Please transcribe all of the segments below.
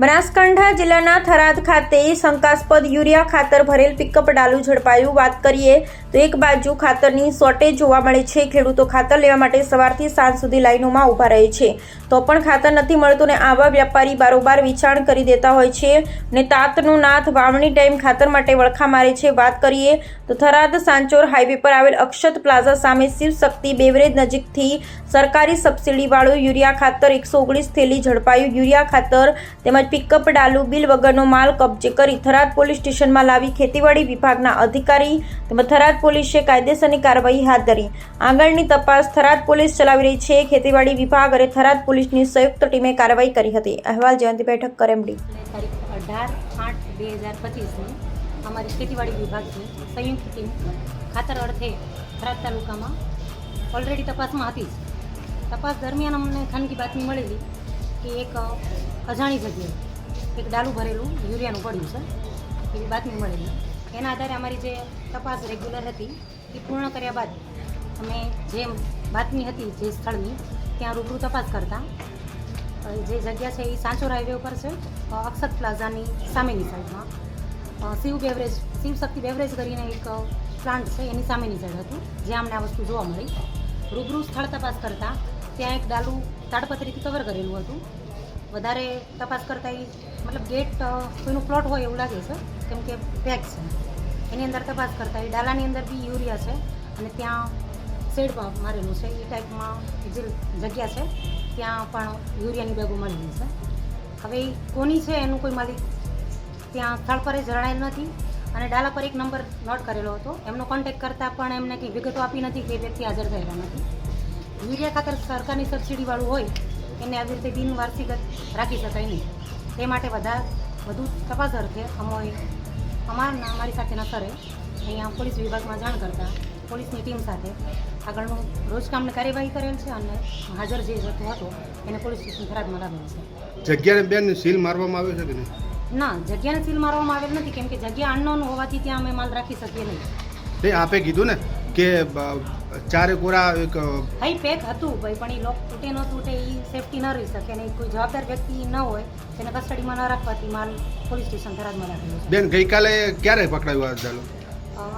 બનાસકાંઠા જિલ્લાના થરાદ ખાતે શંકાસ્પદ યુરિયા ખાતર ભરેલ પિકઅપ ડાલુ ઝડપાયું. વાત કરીએ તો એક બાજુ ખાતરની શોર્ટેજ જોવા મળે છે. ખેડૂતો ખાતર લેવા માટે સવારથી સાંજ સુધી લાઇનોમાં ઊભા રહે છે. તો પણ ખાતર નથી મળતું ને આવા વ્યાપારી બારોબાર વેચાણ કરી દેતા હોય છે ને તાતનો નાથ વાવણી ટાઈમ ખાતર માટે વળખા મારે છે. વાત કરીએ તો થરાદ સાંચોર હાઈવે પર આવેલ અક્ષત પ્લાઝા સામે શિવ શક્તિ બેવરેજ નજીકથી સરકારી સબસિડીવાળું યુરિયા ખાતર એકસો ઓગણીસ થેલી ઝડપાયું. યુરિયા ખાતર તેમજ પિકઅપ ડાલુ બિલ વગરનો માલ કબજે કરી થરાદ પોલીસ સ્ટેશનમાં લાવી ખેતીવાડી વિભાગના અધિકારી તેમજ થરાદ પોલીસે કાયદેસરની કાર્યવાહી હાથ ધરી. આગળની તપાસ થરાદ પોલીસ ચલાવી રહી છે. ખેતીવાડી વિભાગ અને થરાદ પોલીસની સંયુક્ત ટીમે કાર્યવાહી કરી હતી. અહેવાલ જયંતિ બેઠક, કરેમડી. અઢાર બે હજાર પચીસની અમારી ખેતીવાડી વિભાગની સંયુક્ત ટીમ ખાતર અર્થે થરાદ તાલુકામાં ઓલરેડી તપાસમાં હતી. તપાસ દરમિયાન અમને ખાનગી બાતમી મળેલી કે એક અજાણી જગ્યાએ એક ડાલું ભરેલું યુરિયાનું પડ્યું છે. એવી બાતમી મળેલી. એના આધારે અમારી જે તપાસ રેગ્યુલર હતી, એ પૂર્ણ કર્યા બાદ અમે જે બાતમી હતી જે સ્થળની, ત્યાં રૂબરૂ તપાસ કરતા. જે જગ્યા છે એ સાંચોર હાઈવે ઉપર છે અક્ષત પ્લાઝાની સામેની સાઈડમાં. શિવ બેવરેજ શિવ શક્તિ બેવરેજ કરીને એક પ્લાન્ટ છે એની સામેની સાઈડ હતું, જ્યાં અમને આ વસ્તુ જોવા મળી. રૂબરૂ સ્થળ તપાસ કરતાં ત્યાં એક ડાલું તાડપત્રીથી કવર કરેલું હતું. વધારે તપાસ કરતાં એ મતલબ ગેટ કોઈનું પ્લોટ હોય એવું લાગે છે, કેમ કે પેક છે. એની અંદર તપાસ કરતાં એ ડાલાની અંદર બી યુરિયા છે અને ત્યાં શેડ મારેલું છે. એ ટાઈપમાં જે જગ્યા છે, ત્યાં પણ યુરિયાની બેગો મળેલી છે. હવે કોની છે એનું કોઈ માલિક ત્યાં સ્થળ પર જણાયેલ નથી અને ડાલા પર એક નંબર નોટ કરેલો હતો. એમનો કોન્ટેક્ટ કરતાં પણ એમને કંઈ વિગતો આપી નથી કે વ્યક્તિ હાજર થયેલા નથી. યુરિયા ખાતર સરકારની સબસિડીવાળું હોય એને આવી રીતે બિનવાર્ષિક રાખી શકાય નહીં. તે માટે બધા વધુ તપાસ અર્થે અમોએ અમારના અમારી સાથેના સરે અહીંયા પોલીસ વિભાગમાં જાણ કરતાં પોલીસની ટીમ સાથે આગળનું રોજકામની કાર્યવાહી કરેલ છે અને હાજર જે જતો હતો એને પોલીસ સ્ટેશન થરાદમાં લાવેલ છે. જગ્યાને બેન સીલ મારવામાં આવ્યો છે કે નહીં? ના જગ્યાને સીલ મારવામાં આવેલ નથી કેમ કે જગ્યા અનનોન હોવાથી ત્યાં અમે માલ રાખી શકીએ નહીં. આપે કીધું ને? કે ચારે કોરા એક ભાઈ પેક હતું ભાઈ પણ એ લોક તૂટે ન તૂટે એ સેફટી ન રહી શકે અને કોઈ જવાબદાર વ્યક્તિ ન હોય તેને કસ્ટડીમાં ન રાખવાથી માલ પોલીસ સ્ટેશન થરાદમાં રાખેલો છે. બેન ગઈકાલે ક્યારે પકડાયું આ ચાલો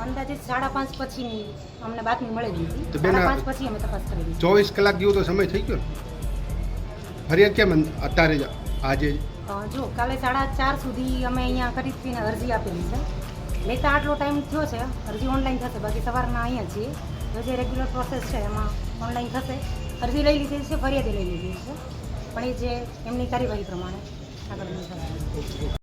અંદાજે સાડા પાંચ પછી અમને બાતમી મળી હતી. તો બેન, પાંચ પછી અમે તપાસ કરી ચોવીસ કલાક જેવો તો સમય થઈ ગયો ફરિયાદ કેમ અત્યારે આજે? જો કાલે સાડા ચાર સુધી અમે અહીંયા ખરીદીને અરજી આપેલી છે. લેતા આટલો ટાઈમ થયો છે, અરજી ઓનલાઈન થશે, બાકી સવારના અહીંયા છીએ. તો જે રેગ્યુલર પ્રોસેસ છે, એમાં ઓનલાઈન થશે. અરજી લઈ લીધી છે, ફરિયાદી લઈ લીધી છે. પણ એ જે એમની કાર્યવાહી પ્રમાણે આગળ